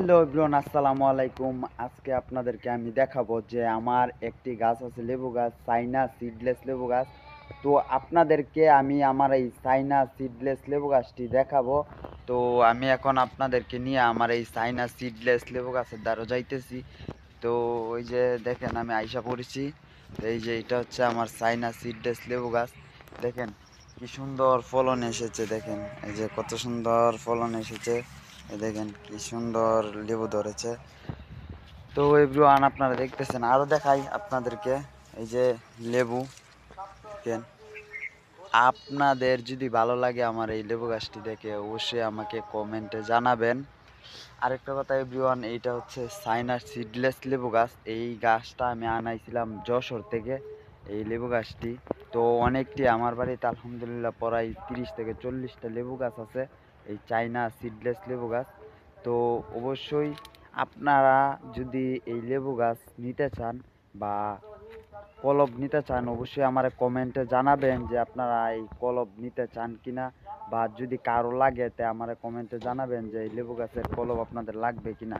Hello everyone, আসসালামু আলাইকুম। আজকে আপনাদেরকে আমি দেখাবো যে আমার একটি গাছ আছে লেবু গাছ চাইনা সিডলেস লেবু গাছ। তো আপনাদেরকে আমি আমার এই চাইনা সিডলেস লেবু গাছটি দেখাবো। তো আমি এখন আপনাদেরকে নিয়ে আমার এই চাইনা সিডলেস লেবু গাছের দ্বারা যাইতেছি। তো ওই যে দেখেন, আমি আইসা পড়েছি। এই যে এটা হচ্ছে আমার চাইনা সিডলেস লেবু গাছ। দেখেন, কি সুন্দর ফলন এসেছে, দেখেন। এই যে কত সুন্দর ফলন এসেছে। দেখেন কি সুন্দর লেবু ধরেছে। তো এভরিওয়ান আপনারা দেখতেছেন, আরও দেখাই আপনাদেরকে এই যে লেবু। দেখেন, আপনাদের যদি ভালো লাগে আমার এই লেবু গাছটি দেখে অবশ্যই আমাকে কমেন্টে জানাবেন। আরেকটা কথা এভরিওয়ান এইটা হচ্ছে সাইনার সিডলেস লেবু গাছ। এই গাছটা আমি আনাইছিলাম যশোর থেকে এই লেবু গাছটি। তো অনেকটি আমার বাড়িতে আলহামদুলিল্লাহ প্রায় তিরিশ থেকে চল্লিশটা লেবু গাছ আছে। এই চাইনা সিডলেস লেবু গাছ। তো অবশ্যই আপনারা যদি এই লেবু গাছ নিতে চান বা কলব নিতে চান, অবশ্যই আমার কমেন্টে জানাবেন যে আপনারা এই কলব নিতে চান কিনা বা যদি কারও লাগে তে আমার কমেন্টে জানাবেন যে এই লেবু গাছের কলব আপনাদের লাগবে কিনা।